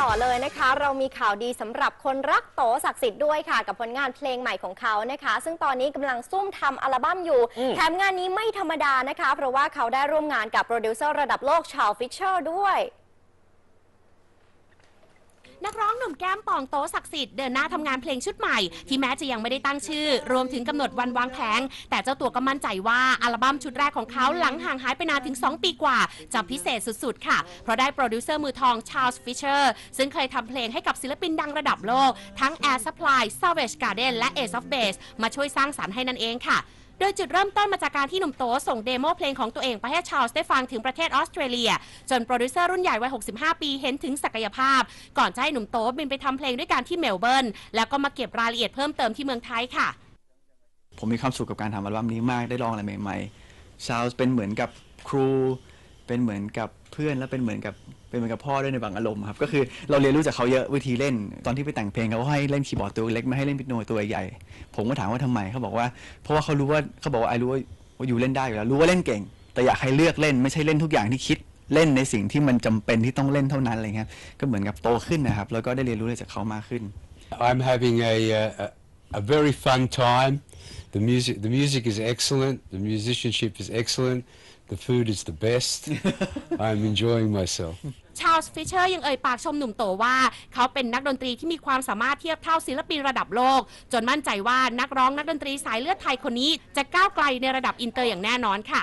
ต่อเลยนะคะ เรามีข่าวดีสำหรับคนรักโตศักดิ์สิทธิ์ด้วยค่ะ กับผลงานเพลงใหม่ของเขานะคะ ซึ่งตอนนี้กำลังซุ่มทำอัลบั้มอยู่อืมแถมงานนี้ไม่ธรรมดานะคะ เพราะว่าเขาได้ร่วมงานกับโปรดิวเซอร์ระดับโลกชาลฟิชเชอร์ด้วย นักร้องหนุ่มแก้มป่องโตศักดิ์สิทธิ์เดินหน้าทำงานเพลงชุดใหม่ ที่แม้จะยังไม่ได้ตั้งชื่อ รวมถึงกำหนดวันวางแผง แต่เจ้าตัวก็มั่นใจว่าอัลบั้มชุดแรกของเขาหลังห่างหายไปนานถึง 2 ปีกว่า จะพิเศษสุดๆ ค่ะ เพราะได้โปรดิวเซอร์มือทองชา l ล s ฟิชเชอร์ซึ่งเคยทำเพลงให้กับศิลปินดังระดับโลก ทั้ง Air Supply Savage Garden และ Ace of Base มาช่วยสร้างสรรค์ให้นั่นเองค่ะ โดยจุดเริ่มต้นมาจากการที่หนุ่มโตส่งเดโมเพลงของตัวเองไปให้ชาลส์ได้ฟังถึงประเทศออสเตรเลีย จนโปรดิวเซอร์รุ่นใหญ่วัย 65 ปีเห็นถึงศักยภาพ ก่อนจะให้หนุ่มโตบินไปทำเพลงด้วยกันที่เมลเบิร์นแล้วก็มาเก็บรายละเอียดเพิ่มเติมที่เมืองไทยค่ะ ผมมีความสุขกับการทำอัลบั้มนี้มากได้ลองอะไรใหม่ๆชาลส์เป็นเหมือนกับครู เป็นเหมือนกับเพื่อนและเป็นเหมือนกับ เป็นเหมือนกับพ่อด้วยในบางอารมณ์ครับก็คือเราเรียนรู้จากเขาเยอะวิธีเล่น ตอนที่ไปแต่งเพลงเขาให้เล่นคีย์บอร์ดตัวเล็กไม่ให้เล่นปิโนตัวใหญ่ ผมก็ถามว่าทำไมเขาบอกว่า เพราะว่าเขารู้ว่าเขาบอกว่าไอรู้ว่าอยู่เล่นได้อยู่แล้วรู้ว่าเล่นเก่ง แต่อยากให้เลือกเล่นไม่ใช่เล่นทุกอย่างที่คิดเล่นในสิ่งที่มันจำเป็นที่ต้องเล่นเท่านั้นอะไรเงี้ยก็เหมือนกับโตขึ้นนะครับแล้วก็ได้เรียนรู้อะไรจากเขามากขึ้น I'm having a, a a very fun time. The music the music is excellent. The musicianship is excellent. The food is the best. I'm enjoying myself. ชา l ล s ฟิชเชอร์ยังเอ่ยปากชมหนุ่มโตว่า เขาเป็นนักดนตรีที่มีความสามารถเทียบเท่าศิลปินระดับโลก จนมั่นใจว่านักร้องนักดนตรีสายเลือดไทยคนนี้ จะก้าวไกลในระดับอินเตอร์อย่างแน่นอนค่ะ